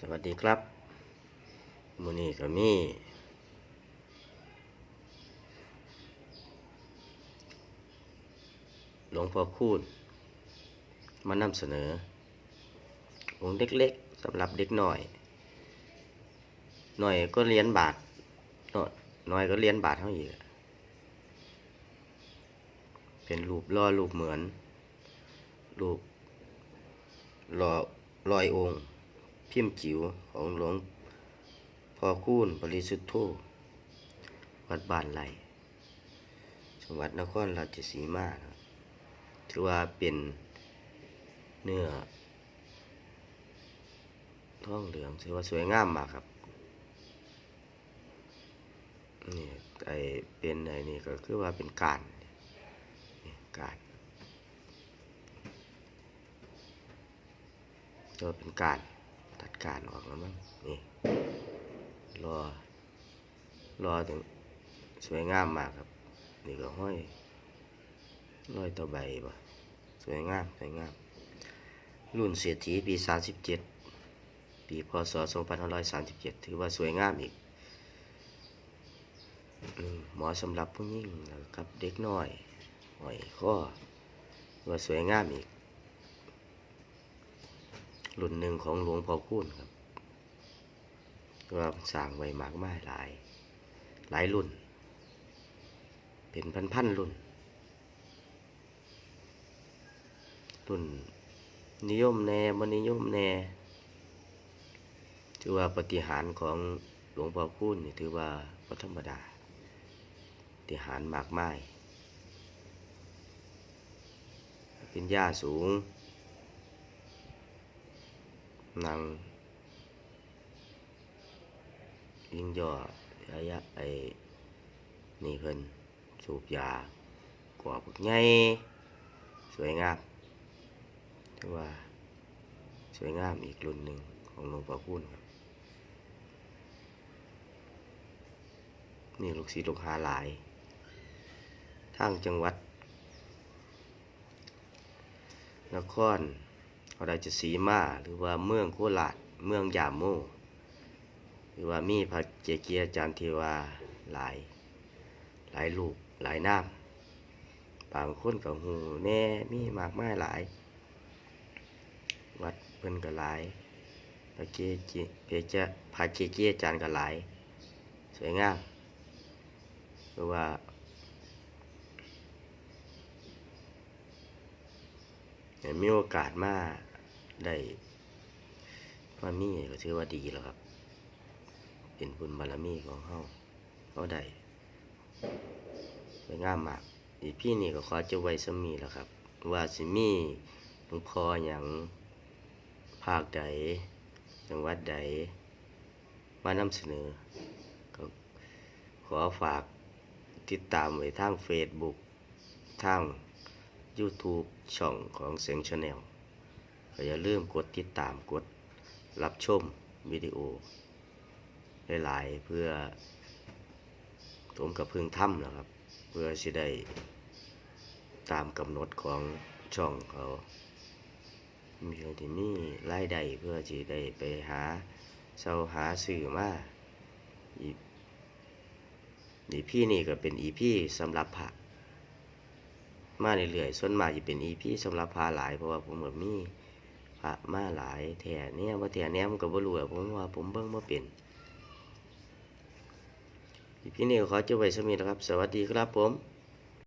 สวัสดีครับมูนี่ก็มีหลวงพ่อคูณมานำเสนอ องค์เล็กๆสำหรับเด็กหน่อย หน่อยก็เรียนบาทน้อยน้อยก็เรียนบาทเท่าอีกเป็นรูปล่อรูปเหมือน รูปรอรอยองค์ พิมพ์จิ๋วของหลวงพ่อคูณปริสุทธโธวัดบ้านไหลจังหวัดนครราชสีมาครับถือว่าเป็นเนื้อท้องเหลืองถือว่าสวยงามมากครับนี่ไอเป็นไอนี่ก็คือว่าเป็นการการก็เป็นการตัด การออกแล้วมั้งนี่รอรอถึงสวยงามมากครับ นี่ก็ห้อยร้อยต่อใบป่สวยงามสวยงาม รุ่นเศรษฐีปี 37 ปีพศ2537 ถือว่าสวยงามอีกหมาะสำหรับผู้หญิงแล้วกับ เด็กน้อยหอยข้อถือว่าสวยงามอีก รุ่นหนึ่งของหลวงพ่อคูณครับก็สร้างไว้มากมายหลาย หลายรุ่น เป็นพันๆรุ่น รุ่น นิยมแน่บนิยมแน่ถือว่าปฏิหารของหลวงพ่อคูณนี่ถือว่าบ่ธรรมดาปฏิหารมากมาย เป็นยาสูง นางยิงย่อระยะไอ้นี่เพิ่นสูบยากว่าพวกใหญ่สวยงามถือว่า สวยงามอีกรุ่นหนึ่งของหลวงพ่อคูณครับนี่ลูกศิษย์ลูกหาหลายทางจังหวัดนคร ราชสีมาหรือว่าเมืองโคราชเมืองยามโมหรือว่ามีพระเจเกียอาจารย์เทวาหลาย หลายลูกหลายน้ำบางคนกับหูแน่มีมากมายหลาย วัดเพิ่นก็หลายพระเจเจเพจะพระเจเกียอาจารย์ก็หลาย สวยงามหรือว่าแต่มีโอกาสมาก ได้มามีก็ถือว่าดีแล้วครับ เป็นบุญบารมีของเฮาเขาได้สวยงามมากอีพี่นี่ก็ขอจะไว้สมีแล้วครับ ว่าสิมีหลวงพ่ออย่างภาคใดจังหวัดใดมานำเสนอ ก็ขอฝากติดตามไว้ทาง Facebook ทาง YouTube ช่องของเสียงชาแนล อย่าลืมกดติดตามกดรับชมวิดีโอหลายๆเพื่อผมกับพึงถ้ำนะครับ เพื่อสิได้ตามกำหนดของช่องเขา มีที่มีรายได้เพื่อที่ได้ไปหาเสาหาสื่อมาอีพี่นี่ก็เป็นอีพี่สำหรับพระมาเรื่อยๆส่วนมากจะเป็นอีพี่สำหรับพาหลายเพราะว่าผมแบบมีพ ระมาหลายแถเนี่ยว่าแถเนี่ยมันก็บ่รู้อะผมว่าผมเบิ่งบ่เป็นพี่นี่ขอจบไว้สมีนะครับ สวัสดีครับผม